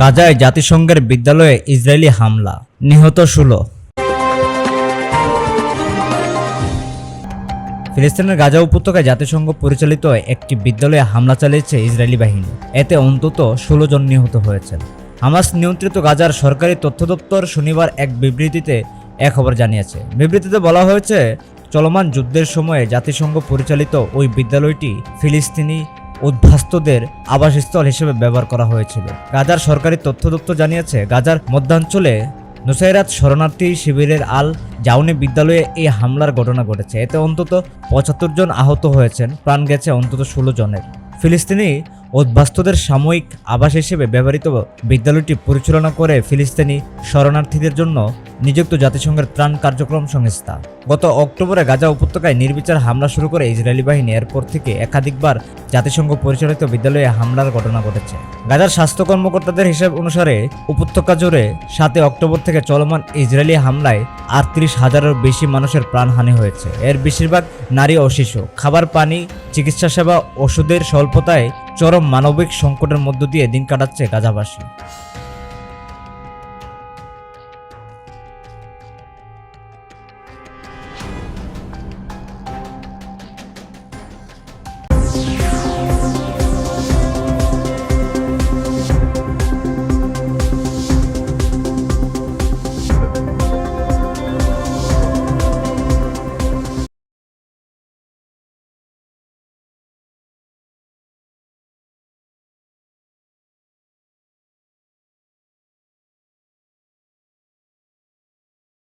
গাজায় জাতিসংঘের বিদ্যালয়ে ইসরায়েলি হামলা, নিহত ষোলো। ফিলিস্তিনের গাজা উপত্যকায় জাতিসংঘ পরিচালিত একটি বিদ্যালয়ে হামলা চালিয়েছে ইসরায়েলি বাহিনী। এতে অন্তত ষোলো জন নিহত হয়েছেন। হামাস নিয়ন্ত্রিত গাজার সরকারি তথ্য দপ্তর শনিবার এক বিবৃতিতে এ খবর জানিয়েছে। বিবৃতিতে বলা হয়েছে, চলমান যুদ্ধের সময়ে জাতিসংঘ পরিচালিত ওই বিদ্যালয়টি ফিলিস্তিনি উদ্বাস্তুদের আবাসস্থল হিসেবে ব্যবহার করা হয়েছিল। গাজার সরকারি তথ্য দপ্তর জানিয়েছে, গাজার মধ্যাঞ্চলে নুসাইরাত শরণার্থী শিবিরের আল জাউনি বিদ্যালয়ে এই হামলার ঘটনা ঘটেছে। এতে অন্তত পঁচাত্তর জন আহত হয়েছেন। প্রাণ গেছে অন্তত ষোলো জনের। ফিলিস্তিনি উদ্বাস্তুদের সাময়িক আবাস হিসেবে ব্যবহৃত বিদ্যালয়টি পরিচালনা করে ফিলিস্তিনি শরণার্থীদের জন্য নিযুক্ত জাতিসংঘের ত্রাণ কার্যক্রম সংস্থা। গত অক্টোবরে গাজা উপত্যকায় নির্বিচার হামলা শুরু করে ইসরায়েলি বাহিনী এরপর থেকে একাধিকবার জাতিসংঘ পরিচালিত বিদ্যালয়ে হামলার ঘটনা ঘটেছে। গাজার স্বাস্থ্য কর্মকর্তাদের হিসাব অনুসারে, উপত্যকা জুড়ে সাতই অক্টোবর থেকে চলমান ইসরায়েলি হামলায় আটত্রিশ হাজারের বেশি মানুষের প্রাণহানি হয়েছে। এর বেশিরভাগ নারী ও শিশু। খাবার, পানি, চিকিৎসা সেবা, ওষুধের স্বল্পতায় চরম মানবিক সংকটের মধ্য দিয়ে দিন কাটাচ্ছে গাজাবাসী।